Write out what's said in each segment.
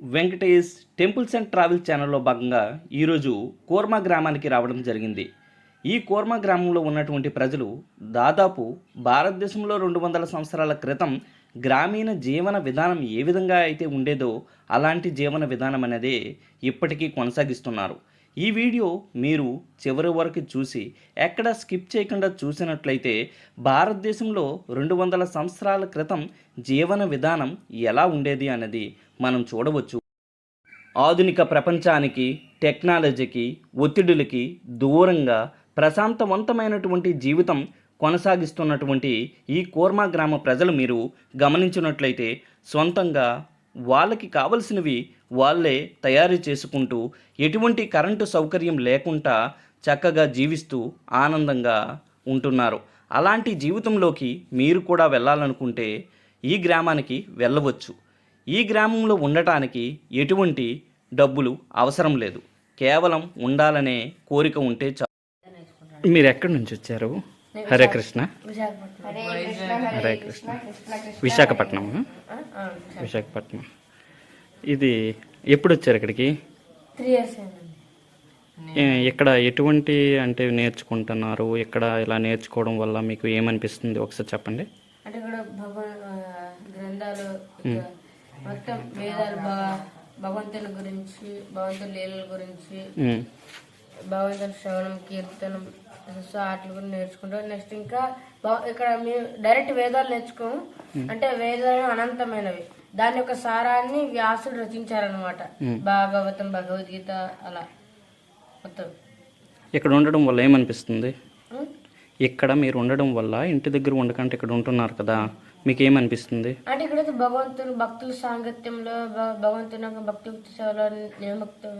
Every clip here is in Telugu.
వెంకటేష్ టెంపుల్స్ అండ్ ట్రావెల్ ఛానల్లో భాగంగా ఈరోజు కోర్మా గ్రామానికి రావడం జరిగింది. ఈ కోర్మా గ్రామంలో ఉన్నటువంటి ప్రజలు దాదాపు భారతదేశంలో రెండు వందల సంవత్సరాల క్రితం గ్రామీణ జీవన విధానం ఏ విధంగా అయితే ఉండేదో అలాంటి జీవన విధానం అనేది ఇప్పటికీ కొనసాగిస్తున్నారు. ఈ వీడియో మీరు చివరి వరకు చూసి ఎక్కడ స్కిప్ చేయకుండా చూసినట్లయితే భారతదేశంలో రెండు వందల సంవత్సరాల క్రితం జీవన విధానం ఎలా ఉండేది అన్నది మనం చూడవచ్చు. ఆధునిక ప్రపంచానికి టెక్నాలజీకి ఒత్తిడులకి దూరంగా ప్రశాంతవంతమైనటువంటి జీవితం కొనసాగిస్తున్నటువంటి ఈ కోర్మా గ్రామ ప్రజలు మీరు గమనించినట్లయితే సొంతంగా వాళ్ళకి కావలసినవి వాళ్ళే తయారు చేసుకుంటూ ఎటువంటి కరెంటు సౌకర్యం లేకుండా చక్కగా జీవిస్తూ ఆనందంగా ఉంటున్నారు. అలాంటి జీవితంలోకి మీరు కూడా వెళ్ళాలనుకుంటే ఈ గ్రామానికి వెళ్ళవచ్చు. ఈ గ్రామంలో ఉండటానికి ఎటువంటి డబ్బులు అవసరం లేదు. కేవలం ఉండాలనే కోరిక ఉంటే చాలు. మీరు ఎక్కడి నుంచి వచ్చారు? హరే కృష్ణ. హరే కృష్ణ. విశాఖపట్నం. విశాఖపట్నం. ఇది ఎప్పుడు వచ్చారు ఇక్కడికి? ఇక్కడ ఎటువంటి అంటే నేర్చుకుంటున్నారు? ఇక్కడ ఇలా నేర్చుకోవడం వల్ల మీకు ఏమనిపిస్తుంది? ఒకసారి చెప్పండి. అంటే ఇక్కడ భగవాన్ గ్రంథాలు మొత్తం వేదాలు భగ- భగవంతుని గురించి భగవంతుని లీలల గురించి భగవంతుని శ్రవణం కీర్తనం సో వాటి గురించి నేర్చుకుంటాం. నెక్స్ట్ ఇంకా ఇక్కడ మేము డైరెక్ట్ వేదాలు నేర్చుకోము. అంటే వేదాలు అనంతమైనవి. దాని యొక్క సారాన్ని వ్యాసుడు రచించారనమాట భాగవతం భగవద్గీత అలా. మొత్తం. ఇక్కడ ఉండడం వల్ల ఏమనిపిస్తుంది? ఇక్కడ మీరు ఉండడం వల్ల ఇంటి దగ్గర ఉండకంటే ఇక్కడ ఉంటున్నారు కదా. మీకు ఏమనిపిస్తుంది అంటే ఇక్కడైతే భగవంతుని భక్తుల సాంగత్యంలో భగవంతుని యొక్క భక్తి సేవలో నియముక్తం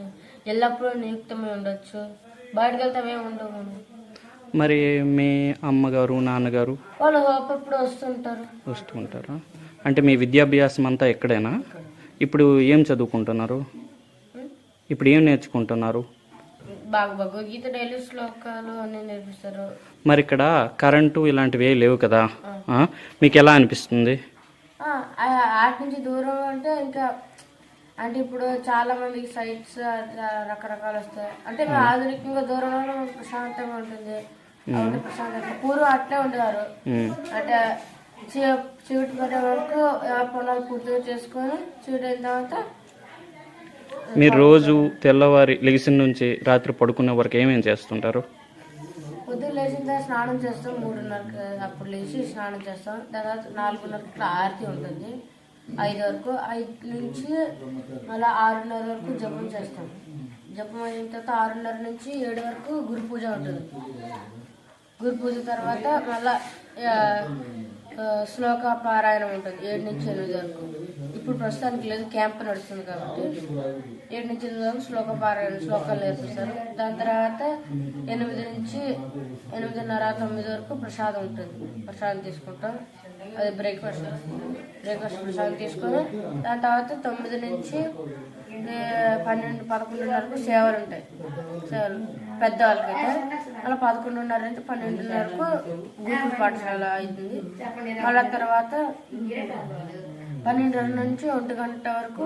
ఎల్లప్పుడూ నియుక్తమై ఉండొచ్చు. బయటకు వెళ్తే ఏమి ఉండవు. మరి మీ అమ్మగారు నాన్నగారు? వాళ్ళు అప్పుడప్పుడు వస్తుంటారు? వస్తూ ఉంటారా అంటే మీ విద్యాభ్యాసం అంతా ఎక్కడేనా? ఇప్పుడు ఏం చదువుకుంటున్నారు? ఇప్పుడు ఏం నేర్చుకుంటున్నారు? బాగా భగవద్గీత డైలీ శ్లోకాలు అన్ని నేర్పిస్తారు. మరి ఇక్కడ కరెంటు ఇలాంటివి ఏ లేవు కదా? మీకు ఎలా అనిపిస్తుంది? ఆటి నుంచి దూరం అంటే ఇంకా అంటే ఇప్పుడు చాలా మందికి సైట్స్ రకరకాలు వస్తాయి. అంటే ఆధునికంగా దూరంలో ప్రశాంతంగా ఉంటుంది. ప్రశాంతంగా. పూర్వం అట్లే ఉండేవారు. అంటే చీ- చీకటి పడే వరకు పొలాలు పూర్తిగా చేసుకొని చీకటి అయిన తర్వాత మీరు రోజు తెల్లవారి లెగిసిన నుంచి రాత్రి పడుకునే వరకు ఏమేం చేస్తుంటారు? పొద్దున్న స్నానం చేస్తాం మూడున్నరకి అప్పుడు లేచి స్నానం చేస్తాం. తర్వాత నాలుగున్నరకి ఆరతి ఉంటుంది. ఐదు వరకు ఐదు నుంచి మళ్ళీ ఆరున్నర వరకు జపం చేస్తాం. జపం అయిన తర్వాత ఆరున్నర నుంచి ఏడు వరకు గురు పూజ ఉంటుంది. గురు పూజ తర్వాత మళ్ళీ శ్లోక పారాయణం ఉంటుంది. ఏడు నుంచి ఎనిమిది వరకు. ఇప్పుడు ప్రస్తుతానికి లేదు క్యాంప్ నడుస్తుంది కాబట్టి. ఏడు నుంచి ఎనిమిది వరకు శ్లోక పారాయణ శ్లోకాలు నేర్పిస్తారు. దాని తర్వాత ఎనిమిది నుంచి ఎనిమిదిన్నర తొమ్మిది వరకు ప్రసాదం ఉంటుంది. ప్రసాదం తీసుకుంటాం. అది బ్రేక్ఫాస్ట్ బ్రేక్ఫాస్ట్ ప్రసాదం తీసుకొని దాని తర్వాత తొమ్మిది నుంచి పన్నెండు పదకొండున్నర వరకు సేవలు ఉంటాయి. సేవలు. పెద్దవాళ్ళకైతే. అలా పదకొండున్నర నుంచి పన్నెండున్నరకు వరకు గురుకుల పాఠశాల అవుతుంది. మళ్ళా తర్వాత పన్నెండు నుంచి ఒంటి గంట వరకు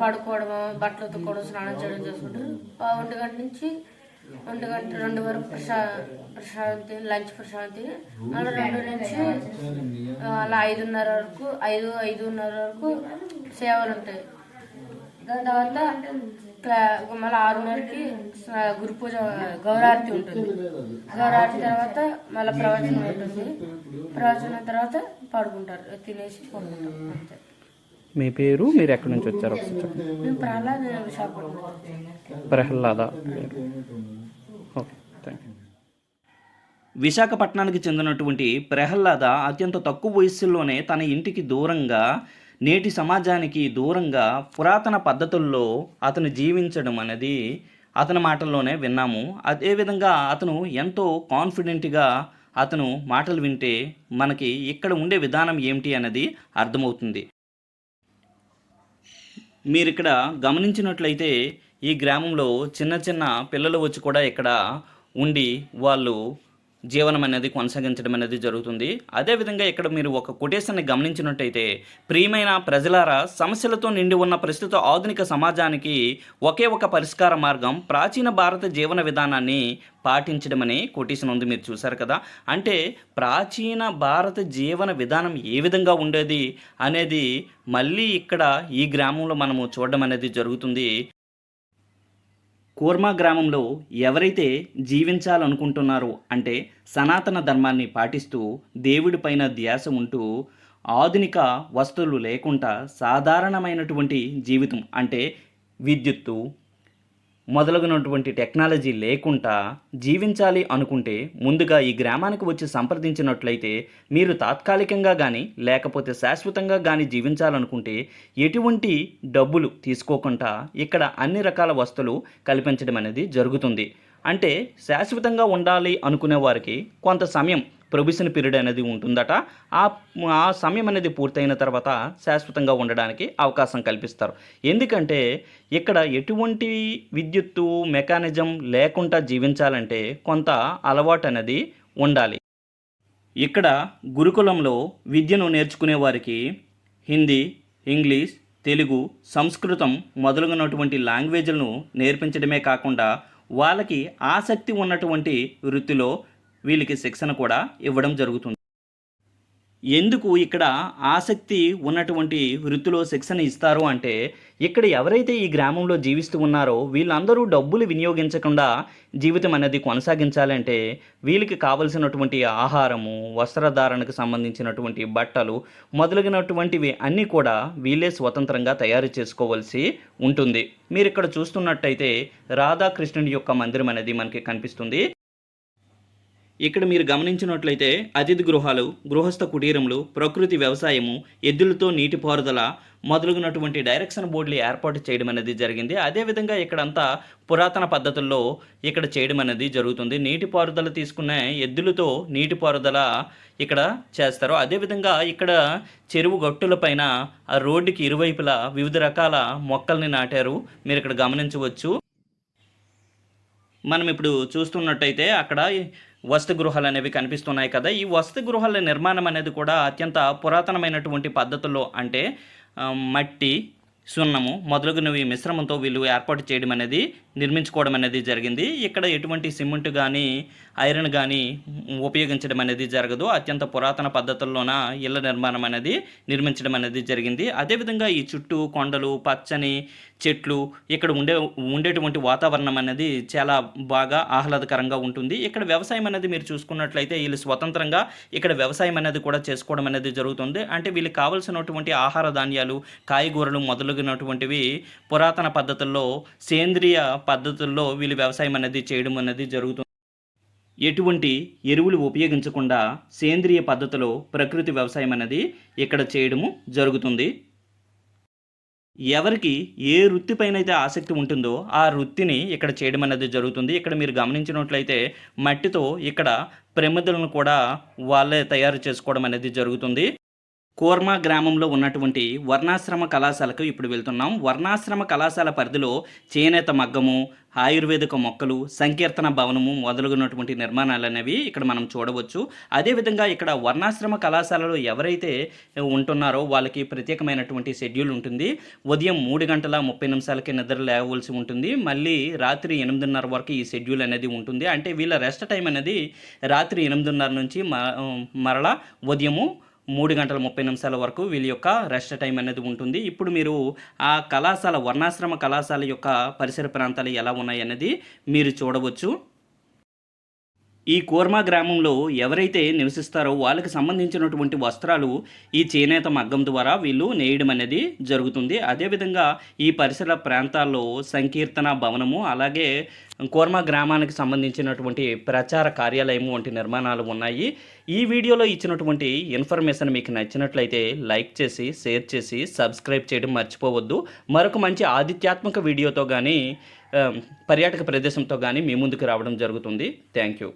పడుకోవడం బట్టలు ఉతుక్కోవడం స్నానం చేయడం చేసుకుంటారు. ఆ ఒంటి గంట నుంచి ఒంటి గంట రెండు వరకు ప్రశా ప్రశాంతి లంచ్ ప్రశాంతి. మళ్ళీ రెండు నుంచి అలా ఐదున్నర వరకు ఐదు ఐదున్నర వరకు సేవలు ఉంటాయి. దాని తర్వాత మళ్ళీ ఆరున్నరకి గురు పూజ గౌరారతి ఉంటుంది. గౌరారతి తర్వాత మళ్ళీ ప్రవచనం ఉంటుంది. ప్రవచనం తర్వాత పడుకుంటారు తినేసి పడుకుంటారు అంతే. మీ పేరు మీరు ఎక్కడి నుంచి వచ్చారు? మేము ప్రహ్లాద్ నేను విశాఖపట్నం ప్రహ్లాద పేరు. ఓకే థ్యాంక్ యూ విశాఖపట్నానికి చెందినటువంటి ప్రహ్లాద అత్యంత తక్కువ వయస్సులోనే తన ఇంటికి దూరంగా నేటి సమాజానికి దూరంగా పురాతన పద్ధతుల్లో అతను జీవించడం అనేది అతని మాటల్లోనే విన్నాము. అదేవిధంగా అతను ఎంతో కాన్ఫిడెంట్గా అతను మాటలు వింటే మనకి ఇక్కడ ఉండే విధానం ఏమిటి అనేది అర్థమవుతుంది. మీరు ఇక్కడ గమనించినట్లయితే ఈ గ్రామంలో చిన్న చిన్న పిల్లలు వచ్చి కూడా ఇక్కడ ఉండి వాళ్ళు జీవనం అనేది కొనసాగించడం అనేది జరుగుతుంది. అదేవిధంగా ఇక్కడ మీరు ఒక కొటేషన్ని గమనించినట్టయితే ప్రియమైన ప్రజలారా సమస్యలతో నిండి ఉన్న ప్రస్తుత ఆధునిక సమాజానికి ఒకే ఒక పరిష్కార మార్గం ప్రాచీన భారత జీవన విధానాన్ని పాటించడమని కొటేషన్ ఉంది మీరు చూసారు కదా. అంటే ప్రాచీన భారత జీవన విధానం ఏ విధంగా ఉండేది అనేది మళ్ళీ ఇక్కడ ఈ గ్రామంలో మనము చూడడం అనేది జరుగుతుంది. కూర్మా గ్రామంలో ఎవరైతే జీవించాలనుకుంటున్నారో అంటే సనాతన ధర్మాన్ని పాటిస్తూ దేవుడిపైన ధ్యాస ఉంటూ ఆధునిక వస్తువులు లేకుండా సాధారణమైనటువంటి జీవితం అంటే విద్యుత్తు మొదలగునటువంటి టెక్నాలజీ లేకుండా జీవించాలి అనుకుంటే ముందుగా ఈ గ్రామానికి వచ్చి సంప్రదించినట్లయితే మీరు తాత్కాలికంగా కానీ లేకపోతే శాశ్వతంగా కానీ జీవించాలనుకుంటే ఎటువంటి డబ్బులు తీసుకోకుండా ఇక్కడ అన్ని రకాల వస్తువులు కల్పించడం అనేది జరుగుతుంది. అంటే శాశ్వతంగా ఉండాలి అనుకునే వారికి కొంత సమయం ప్రొబిషన్ పీరియడ్ అనేది ఉంటుందట. ఆ ఆ సమయం అనేది పూర్తయిన తర్వాత శాశ్వతంగా ఉండడానికి అవకాశం కల్పిస్తారు. ఎందుకంటే ఇక్కడ ఎటువంటి విద్యుత్తు మెకానిజం లేకుండా జీవించాలంటే కొంత అలవాటు అనేది ఉండాలి. ఇక్కడ గురుకులంలో విద్యను నేర్చుకునే వారికి హిందీ ఇంగ్లీష్ తెలుగు సంస్కృతం మొదలగునటువంటి లాంగ్వేజ్లను నేర్పించడమే కాకుండా వాళ్ళకి ఆసక్తి ఉన్నటువంటి వృత్తిలో వీళ్ళకి శిక్షణ కూడా ఇవ్వడం జరుగుతుంది. ఎందుకు ఇక్కడ ఆసక్తి ఉన్నటువంటి వృత్తిలో శిక్షణ ఇస్తారు అంటే ఇక్కడ ఎవరైతే ఈ గ్రామంలో జీవిస్తూ ఉన్నారో వీళ్ళందరూ డబ్బులు వినియోగించకుండా జీవితం అనేది కొనసాగించాలంటే వీళ్ళకి కావలసినటువంటి ఆహారము వస్త్రధారణకు సంబంధించినటువంటి బట్టలు మొదలగినటువంటివి అన్నీ కూడా వీళ్ళే స్వతంత్రంగా తయారు చేసుకోవాల్సి ఉంటుంది. మీరు ఇక్కడ చూస్తున్నట్టయితే రాధాకృష్ణుని యొక్క మందిరం అనేది మనకి కనిపిస్తుంది. ఇక్కడ మీరు గమనించినట్లయితే అతిథి గృహాలు గృహస్థ కుటీరములు ప్రకృతి వ్యవసాయము ఎద్దులతో నీటిపారుదల మొదలగునటువంటి డైరెక్షన్ బోర్డులు ఏర్పాటు చేయడం అనేది జరిగింది. అదేవిధంగా ఇక్కడంతా పురాతన పద్ధతుల్లో ఇక్కడ చేయడం అనేది జరుగుతుంది. నీటిపారుదల తీసుకునే ఎద్దులతో నీటిపారుదల ఇక్కడ చేస్తారు. అదేవిధంగా ఇక్కడ చెరువు గట్టులపైన ఆ రోడ్డుకి ఇరువైపులా వివిధ రకాల మొక్కల్ని నాటారు. మీరు ఇక్కడ గమనించవచ్చు. మనం ఇప్పుడు చూస్తున్నట్టయితే అక్కడ వస్తు గృహాలు అనేవి కనిపిస్తున్నాయి కదా. ఈ వస్తు గృహాల నిర్మాణం అనేది కూడా అత్యంత పురాతనమైనటువంటి పద్ధతుల్లో అంటే మట్టి సున్నము మొదలగునవి మిశ్రమంతో వీళ్ళు ఏర్పాటు చేయడం అనేది నిర్మించుకోవడం అనేది జరిగింది. ఇక్కడ ఎటువంటి సిమెంట్ కానీ ఐరన్ కానీ ఉపయోగించడం అనేది జరగదు. అత్యంత పురాతన పద్ధతుల్లోన ఇళ్ళ నిర్మాణం అనేది నిర్మించడం అనేది జరిగింది. అదేవిధంగా ఈ చుట్టూ కొండలు పచ్చని చెట్లు ఇక్కడ ఉండే ఉండేటువంటి వాతావరణం అనేది చాలా బాగా ఆహ్లాదకరంగా ఉంటుంది. ఇక్కడ వ్యవసాయం అనేది మీరు చూసుకున్నట్లయితే వీళ్ళు స్వతంత్రంగా ఇక్కడ వ్యవసాయం అనేది కూడా చేసుకోవడం అనేది జరుగుతుంది. అంటే వీళ్ళకి కావలసినటువంటి ఆహార ధాన్యాలు కాయగూరలు మొదలగునటువంటివి పురాతన పద్ధతుల్లో సేంద్రియ పద్ధతుల్లో వీళ్ళు వ్యవసాయం అనేది చేయడం అనేది జరుగుతుంది. ఎటువంటి ఎరువులు ఉపయోగించకుండా సేంద్రియ పద్ధతిలో ప్రకృతి వ్యవసాయం అనేది ఇక్కడ చేయడము జరుగుతుంది. ఎవరికి ఏ వృత్తిపైన అయితే ఆసక్తి ఉంటుందో ఆ వృత్తిని ఇక్కడ చేయడం అనేది జరుగుతుంది. ఇక్కడ మీరు గమనించినట్లయితే మట్టితో ఇక్కడ ప్రమిదలను కూడా వాళ్ళే తయారు చేసుకోవడం అనేది జరుగుతుంది. కోర్మా గ్రామంలో ఉన్నటువంటి వర్ణాశ్రమ కళాశాలకు ఇప్పుడు వెళ్తున్నాం. వర్ణాశ్రమ కళాశాల పరిధిలో చేనేత మగ్గము ఆయుర్వేదిక మొక్కలు సంకీర్తన భవనము మొదలగునటువంటి నిర్మాణాలు అనేవి ఇక్కడ మనం చూడవచ్చు. అదేవిధంగా ఇక్కడ వర్ణాశ్రమ కళాశాలలో ఎవరైతే ఉంటున్నారో వాళ్ళకి ప్రత్యేకమైనటువంటి షెడ్యూల్ ఉంటుంది. ఉదయం మూడు గంటల ముప్పై నిమిషాలకి నిద్ర లేవలసి ఉంటుంది. మళ్ళీ రాత్రి ఎనిమిదిన్నర వరకు ఈ షెడ్యూల్ అనేది ఉంటుంది. అంటే వీళ్ళ రెస్ట్ టైం అనేది రాత్రి ఎనిమిదిన్నర నుంచి మ- మరలా ఉదయము మూడు గంటల ముప్పై నిమిషాల వరకు వీళ్ళ యొక్క రెస్ట్ టైం అనేది ఉంటుంది. ఇప్పుడు మీరు ఆ కళాశాల వర్ణాశ్రమ కళాశాల యొక్క పరిసర ప్రాంతాలు ఎలా ఉన్నాయి అనేది మీరు చూడవచ్చు. ఈ కోర్మా గ్రామంలో ఎవరైతే నివసిస్తారో వాళ్ళకి సంబంధించినటువంటి వస్త్రాలు ఈ చేనేత మగ్గం ద్వారా వీళ్ళు నేయడం అనేది జరుగుతుంది. అదేవిధంగా ఈ పరిసర ప్రాంతాల్లో సంకీర్తన భవనము అలాగే కోర్మా గ్రామానికి సంబంధించినటువంటి ప్రచార కార్యాలయం వంటి నిర్మాణాలు ఉన్నాయి. ఈ వీడియోలో ఇచ్చినటువంటి ఇన్ఫర్మేషన్ మీకు నచ్చినట్లయితే లైక్ చేసి షేర్ చేసి సబ్స్క్రైబ్ చేయడం మర్చిపోవద్దు. మరొక మంచి ఆధిత్యాత్మక వీడియోతో కానీ పర్యాటక ప్రదేశంతో కానీ మీ ముందుకు రావడం జరుగుతుంది. Thank you.